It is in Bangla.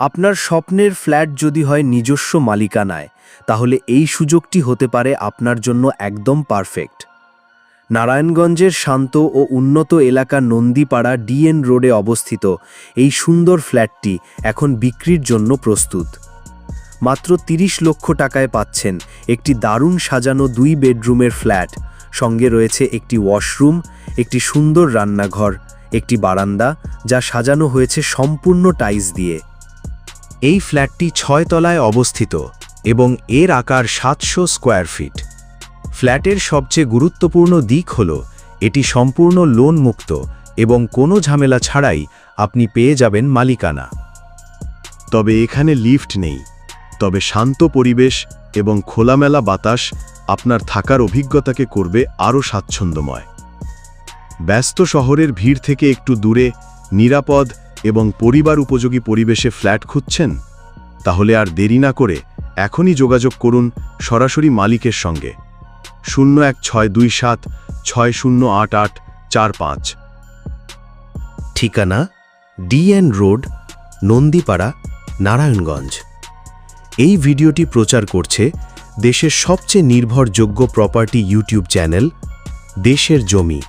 আপনার স্বপ্নের ফ্ল্যাট যদি হয় নিজস্ব মালিকানায়, তাহলে এই সুযোগটি হতে পারে আপনার জন্য একদম পারফেক্ট। নারায়ণগঞ্জের শান্ত ও উন্নত এলাকা নন্দীপাড়া ডিএন রোডে অবস্থিত এই সুন্দর ফ্ল্যাটটি এখন বিক্রির জন্য প্রস্তুত। মাত্র ৩০ লক্ষ টাকায় পাচ্ছেন একটি দারুণ সাজানো দুই বেডরুমের ফ্ল্যাট, সঙ্গে রয়েছে একটি ওয়াশরুম, একটি সুন্দর রান্নাঘর, একটি বারান্দা, যা সাজানো হয়েছে সম্পূর্ণ টাইলস দিয়ে। এই ফ্ল্যাটটি ছয় তলায় অবস্থিত এবং এর আকার সাতশো স্কোয়ার ফিট। ফ্ল্যাটের সবচেয়ে গুরুত্বপূর্ণ দিক হল, এটি সম্পূর্ণ লোন মুক্ত এবং কোনো ঝামেলা ছাড়াই আপনি পেয়ে যাবেন মালিকানা। তবে এখানে লিফট নেই, তবে শান্ত পরিবেশ এবং খোলামেলা বাতাস আপনার থাকার অভিজ্ঞতাকে করবে আরও স্বাচ্ছন্দ্যময়। ব্যস্ত শহরের ভিড় থেকে একটু দূরে, নিরাপদ এবং পরিবার উপযোগী পরিবেশে ফ্ল্যাট খুঁজছেন, তাহলে আর দেরি না করে এখনই যোগাযোগ করুন সরাসরি মালিকের সঙ্গে। শূন্য এক ছয় দুই সাত ছয় শূন্য আট আট চার পাঁচ। ঠিকানা ডিএন রোড, নন্দীপাড়া, নারায়ণগঞ্জ। এই ভিডিওটি প্রচার করছে দেশের সবচেয়ে নির্ভরযোগ্য প্রপার্টি ইউটিউব চ্যানেল, দেশের জমি।